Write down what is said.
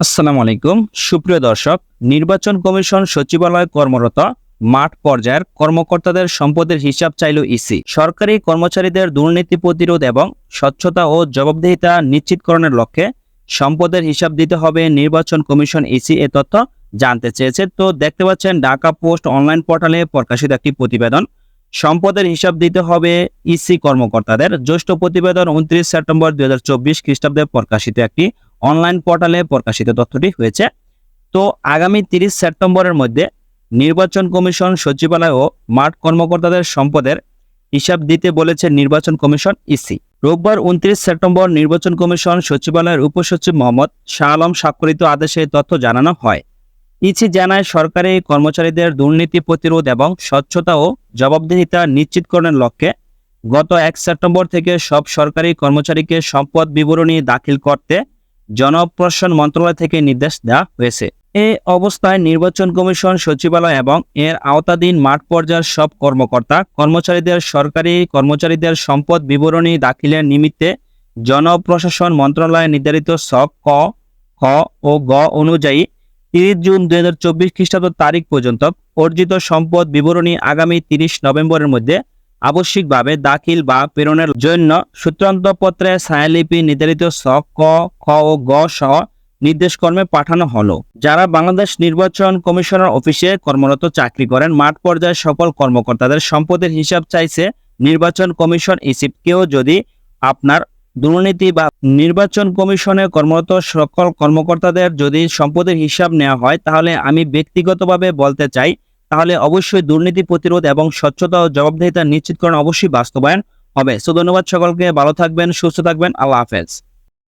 আসসালামু আলাইকুম। সুপ্রিয় দর্শক, নির্বাচন কমিশন সচিবালয় কর্মরত মাঠ পর্যায়ের কর্মকর্তাদের সম্পদের হিসাব চাইল ইসি। সরকারি কর্মচারীদের দুর্নীতি প্রতিরোধ এবং স্বচ্ছতা ও জবাবদিহিতা নিশ্চিতকরণের লক্ষ্যে সম্পদের হিসাব দিতে হবে নির্বাচন কমিশন ইসি এ তথ্য জানতে চেয়েছে। তো দেখতে পাচ্ছেন, ঢাকা পোস্ট অনলাইন পোর্টালে প্রকাশিত একটি প্রতিবেদন। সম্পদের হিসাব দিতে হবে ইসি কর্মকর্তাদের। জ্যেষ্ঠ প্রতিবেদন উনত্রিশ সেপ্টেম্বর দুই হাজার চব্বিশ খ্রিস্টাব্দে প্রকাশিত একটি অনলাইন পোর্টালে প্রকাশিত তথ্যটি হয়েছে। তো আগামী তিরিশ সেপ্টেম্বরের মধ্যে নির্বাচন কমিশন, সচিবালয় ও মাঠ কর্মকর্তাদের সম্পদের হিসাব দিতে বলেছে নির্বাচন কমিশন ইসি। রোববার উনত্রিশ সেপ্টেম্বর নির্বাচন কমিশন, সচিবালয়ের উপসচিব মোহাম্মদ শাহ আলম স্বাক্ষরিত আদেশে তথ্য জানানো হয়। ইসি জানায়, সরকারি কর্মচারীদের দুর্নীতি প্রতিরোধ এবং স্বচ্ছতা ও জবাবদিহিতা নিশ্চিতকরণের লক্ষ্যে গত এক সেপ্টেম্বর থেকে সব সরকারি কর্মচারীকে সম্পদ বিবরণী দাখিল করতে জনপ্রশাসন মন্ত্রণালয় থেকে নির্দেশ দেওয়া হয়েছে। এ অবস্থায় নির্বাচন কমিশন, সচিবালয় এবং এর আওতাধীন মাঠ পর্যায়ের সব কর্মকর্তা, কর্মচারীদের সরকারি কর্মচারীদের সম্পদ বিবরণী দাখিলের নিমিত্তে জনপ্রশাসন মন্ত্রণালয়ে নির্ধারিত সব ক, খ ও গ অনুযায়ী তিরিশ জুন দুই হাজার চব্বিশ খ্রিস্টাব্দ তারিখ পর্যন্ত অর্জিত সম্পদ বিবরণী আগামী তিরিশ নভেম্বরের মধ্যে আবশ্যিকভাবে দাখিল বা প্রেরণের জন্য সূত্রান্ত পত্রে ছায়ালিপি নির্ধারিত স, ক, খ ও গ সহ নির্দেশকর্মে পাঠানো হলো। যারা বাংলাদেশ নির্বাচন কমিশনার অফিসে কর্মরত চাকরি করেন, মাঠ পর্যায়ে সকল কর্মকর্তাদের সম্পদের হিসাব চাইছে নির্বাচন কমিশন ইসিপ কেউ যদি আপনার দুর্নীতি বা নির্বাচন কমিশনে কর্মরত সকল কর্মকর্তাদের যদি সম্পদের হিসাব নেওয়া হয়, তাহলে আমি ব্যক্তিগতভাবে বলতে চাই তাহলে অবশ্যই দুর্নীতি প্রতিরোধ এবং স্বচ্ছতা ও জবাবদিহিতা নিশ্চিতকরণ অবশ্যই বাস্তবায়ন হবে। সো ধন্যবাদ সকলকে, ভালো থাকবেন, সুস্থ থাকবেন, আল্লাহ হাফেজ।